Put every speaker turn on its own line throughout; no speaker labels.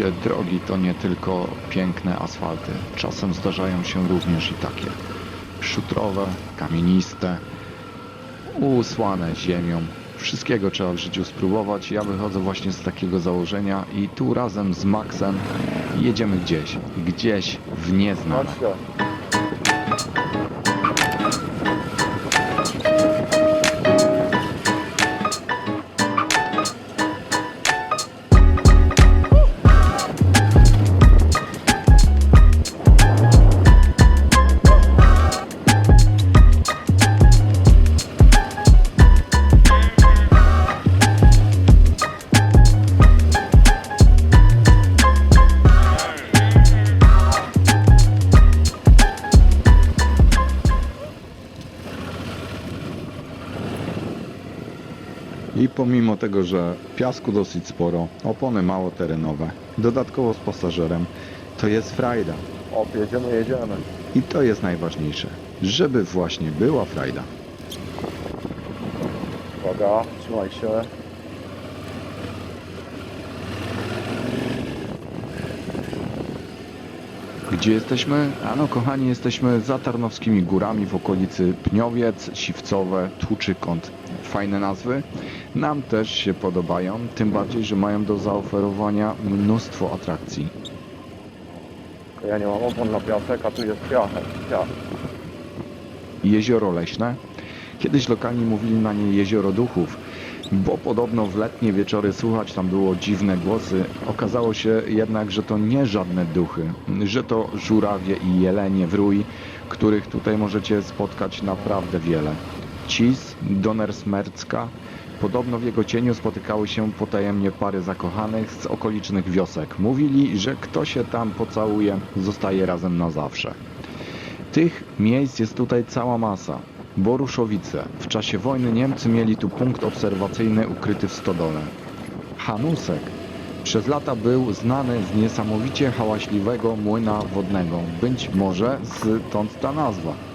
widzicie, drogi to nie tylko piękne asfalty. Czasem zdarzają się również i takie szutrowe, kamieniste, usłane ziemią. Wszystkiego trzeba w życiu spróbować. Ja wychodzę właśnie z takiego założenia i tu razem z Maxem jedziemy gdzieś, gdzieś w nieznane. Pomimo tego, że piasku dosyć sporo, opony mało terenowe, dodatkowo z pasażerem, to jest frajda.
O, jedziemy, jedziemy.
I to jest najważniejsze, żeby właśnie była frajda.
Uwaga, trzymaj się.
Gdzie jesteśmy? Ano kochani, jesteśmy za Tarnowskimi Górami w okolicy Pniowiec, Siwcowe, Tłuczykąt. Fajne nazwy. Nam też się podobają, tym bardziej, że mają do zaoferowania mnóstwo atrakcji.
Ja nie mam opon na piasek, a tu jest piasek.
Jezioro Leśne. Kiedyś lokalni mówili na nie Jezioro Duchów, bo podobno w letnie wieczory słuchać tam było dziwne głosy. Okazało się jednak, że to nie żadne duchy, że to żurawie i jelenie wrój, których tutaj możecie spotkać naprawdę wiele. Cis, Donersmercka. Podobno w jego cieniu spotykały się potajemnie pary zakochanych z okolicznych wiosek. Mówili, że kto się tam pocałuje, zostaje razem na zawsze. Tych miejsc jest tutaj cała masa. Boruszowice. W czasie wojny Niemcy mieli tu punkt obserwacyjny ukryty w stodole. Hanusek. Przez lata był znany z niesamowicie hałaśliwego młyna wodnego. Być może stąd ta nazwa.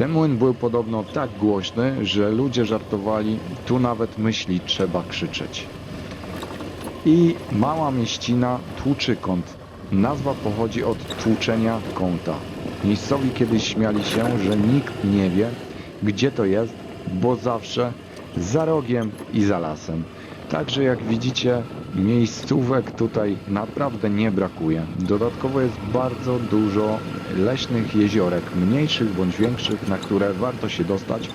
Ten młyn był podobno tak głośny, że ludzie żartowali, tu nawet myśli trzeba krzyczeć. I mała mieścina Tłuczykąt. Nazwa pochodzi od tłuczenia kąta. Miejscowi kiedyś śmiali się, że nikt nie wie, gdzie to jest, bo zawsze za rogiem i za lasem. Także jak widzicie, miejscówek tutaj naprawdę nie brakuje. Dodatkowo jest bardzo dużo leśnych jeziorek, mniejszych bądź większych, na które warto się dostać.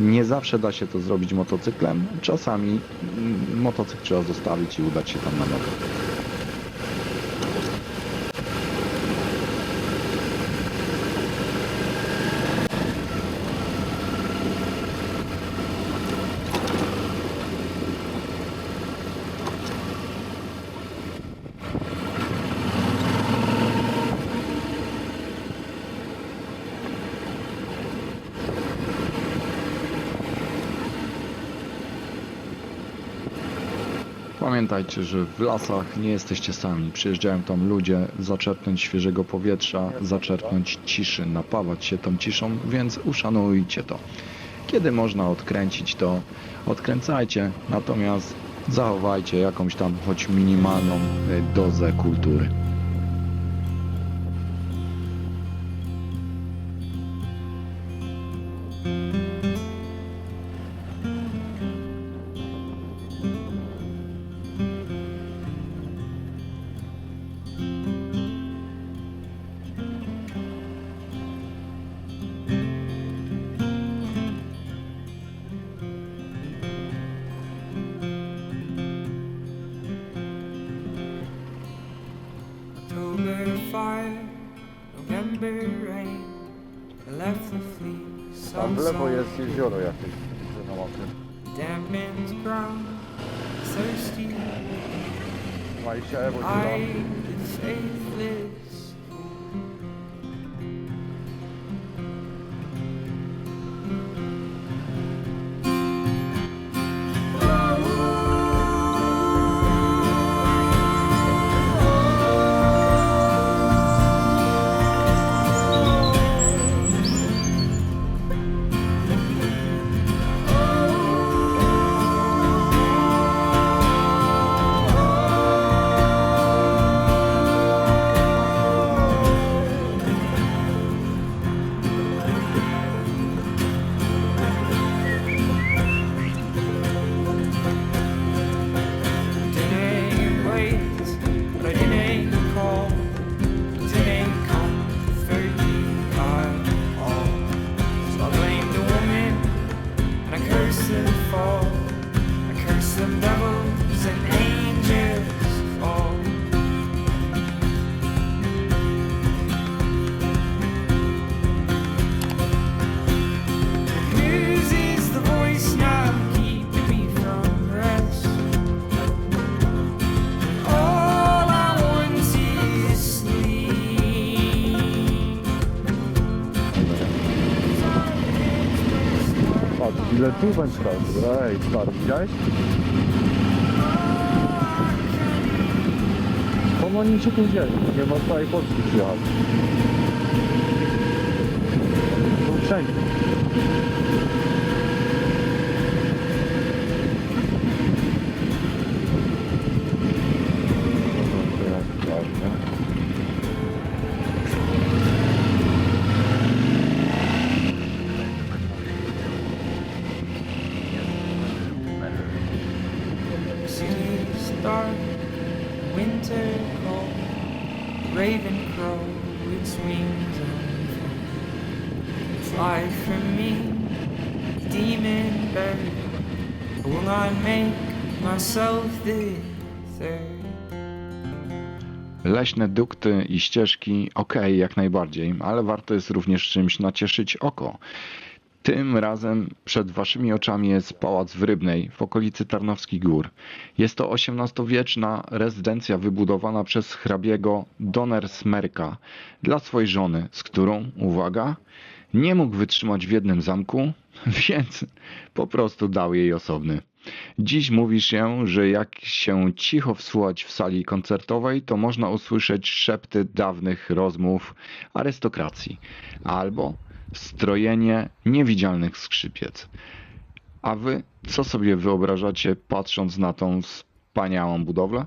Nie zawsze da się to zrobić motocyklem. Czasami mm, motocykl trzeba zostawić i udać się tam na nowo. Pamiętajcie, że w lasach nie jesteście sami. Przyjeżdżają tam ludzie zaczerpnąć świeżego powietrza, zaczerpnąć ciszy, napawać się tą ciszą, więc uszanujcie to. Kiedy można odkręcić, to odkręcajcie, natomiast zachowajcie jakąś tam choć minimalną e, dozę kultury.
October fire, November rain, left the fleet.
Tam w lewo jest jezioro jakieś. widzę na mapie.
damp man's ground, thirsty,
bo ci
I
dam.
faithless.
Ile tu wędkarzy. Ej, stary, widziałeś? Skąd oni się tu wzięli? Nie ma całej Polski przyjechać. Wszędzie.
Demon bird. Will I make myself?
Leśne dukty i ścieżki, okej, jak najbardziej, ale warto jest również czymś nacieszyć oko. Tym razem przed waszymi oczami jest Pałac w Rybnej w okolicy Tarnowskich Gór. Jest to XVIII-wieczna rezydencja wybudowana przez hrabiego Donnersmerka dla swojej żony, z którą, uwaga, nie mógł wytrzymać w jednym zamku, więc po prostu dał jej osobny. Dziś mówi się, że jak się cicho wsłuchać w sali koncertowej, to można usłyszeć szepty dawnych rozmów arystokracji albo strojenie niewidzialnych skrzypiec. A wy co sobie wyobrażacie patrząc na tą wspaniałą budowlę?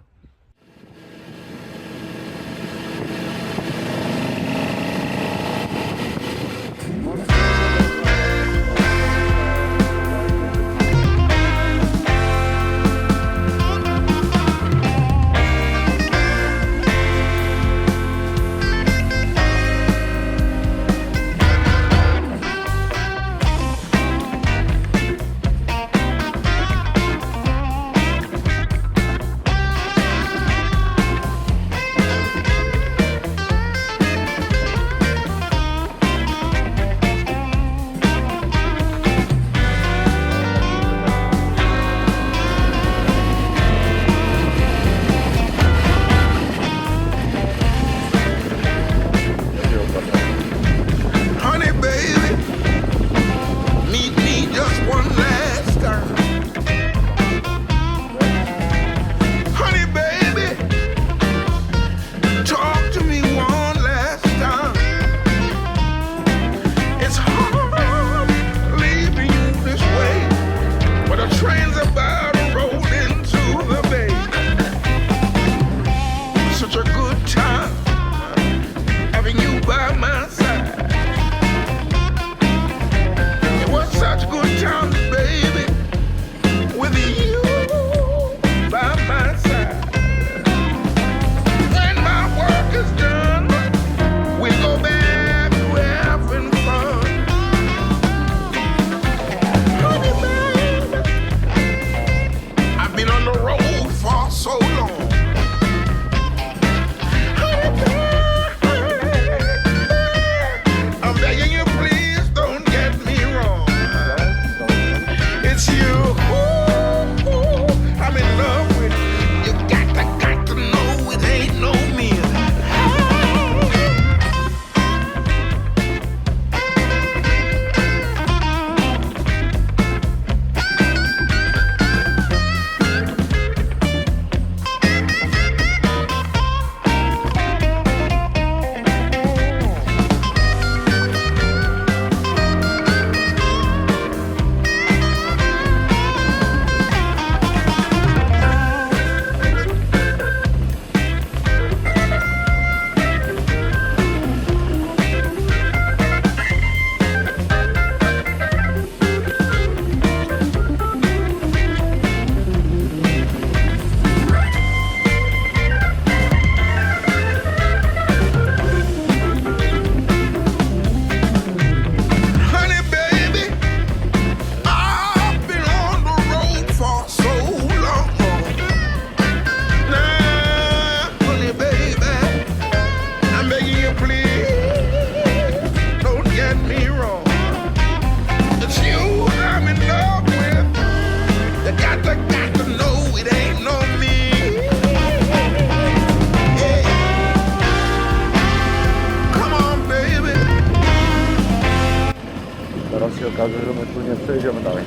Okaże, że my tu nie przejdziemy dalej.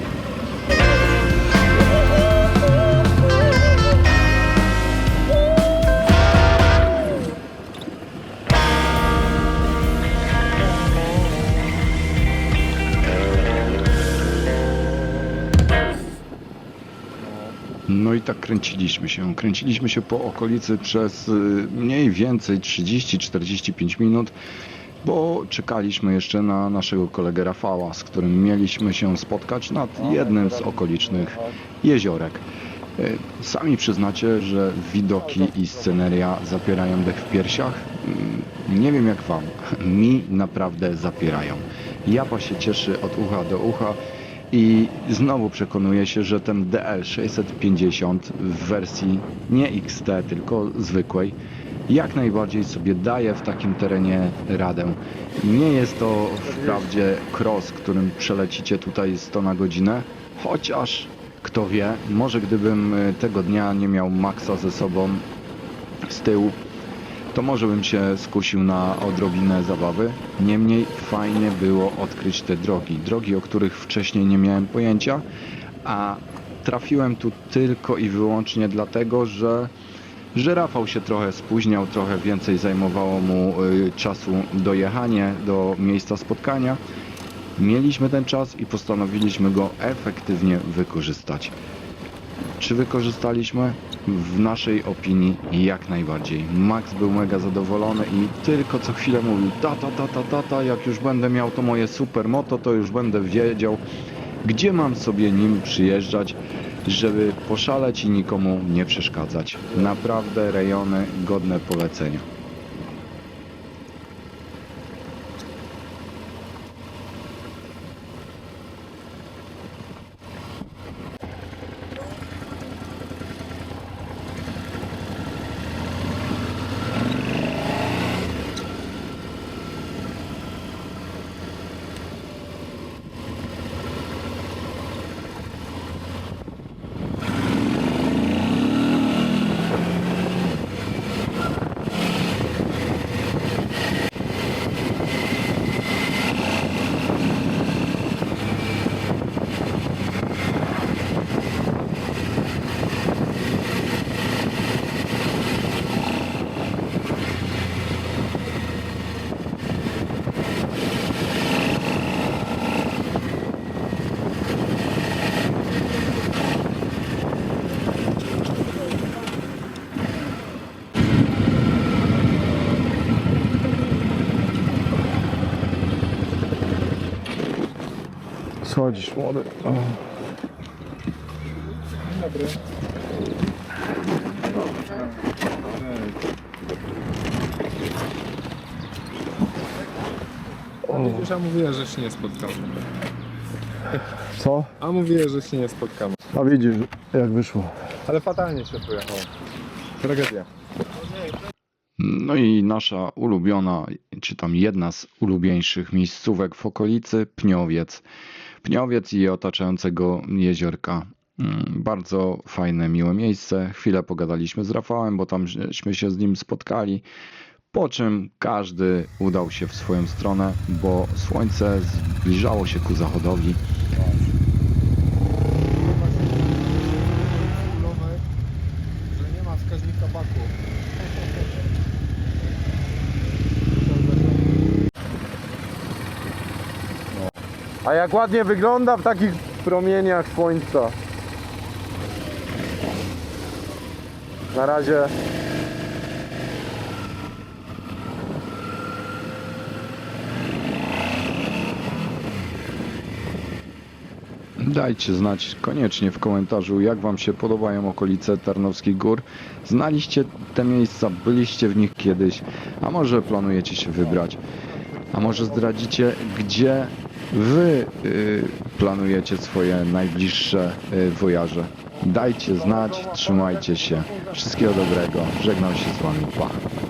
No i tak kręciliśmy się. Kręciliśmy się po okolicy przez y, mniej więcej 30-45 minut, bo czekaliśmy jeszcze na naszego kolegę Rafała, z którym mieliśmy się spotkać nad jednym z okolicznych jeziorek. Y, Sami przyznacie, że widoki i sceneria zapierają dech w piersiach. Mm, Nie wiem jak wam, mi naprawdę zapierają. Japa się cieszy od ucha do ucha i znowu przekonuję się, że ten DL650 w wersji nie XT, tylko zwykłej, jak najbardziej sobie daje w takim terenie radę. Nie jest to wprawdzie cross, którym przelecicie tutaj 100 na godzinę, chociaż kto wie, może gdybym y, tego dnia nie miał Maxa ze sobą z tyłu, to może bym się skusił na odrobinę zabawy. Niemniej fajnie było odkryć te drogi. Drogi, o których wcześniej nie miałem pojęcia, a trafiłem tu tylko i wyłącznie dlatego, że, że Rafał się trochę spóźniał, trochę więcej zajmowało mu y, czasu dojechanie do miejsca spotkania. Mieliśmy ten czas i postanowiliśmy go efektywnie wykorzystać. Czy wykorzystaliśmy? W naszej opinii jak najbardziej. Max był mega zadowolony i tylko co chwilę mówił tata, tata, tata, jak już będę miał to moje super moto, to już będę wiedział, gdzie mam sobie nim przyjeżdżać, żeby poszaleć i nikomu nie przeszkadzać. Naprawdę rejony godne polecenia.
Schodzisz, młody.
Wiesz, a mówiłem, że się nie spotkamy.
Co?
A mówiłem, że się nie spotkamy.
A widzisz, jak wyszło.
Ale fatalnie się pojechało. Tragedia.
No i nasza ulubiona, czy tam jedna z ulubieńszych miejscówek w okolicy, Pniowiec. Pniowiec i otaczającego jeziorka. Mm, Bardzo fajne, miłe miejsce. Chwilę pogadaliśmy z Rafałem, bo tamśmy się z nim spotkali. Po czym każdy udał się w swoją stronę, bo słońce zbliżało się ku zachodowi.
że nie ma wskaźnika baku.
A jak ładnie wygląda w takich promieniach słońca. Na razie
Dajcie znać koniecznie w komentarzu, jak Wam się podobają okolice Tarnowskich Gór. Znaliście te miejsca, byliście w nich kiedyś, a może planujecie się wybrać, a może zdradzicie, gdzie Wy y, planujecie swoje najbliższe y, wojaże. Dajcie znać, trzymajcie się. Wszystkiego dobrego. Żegnam się z Wami. Pa.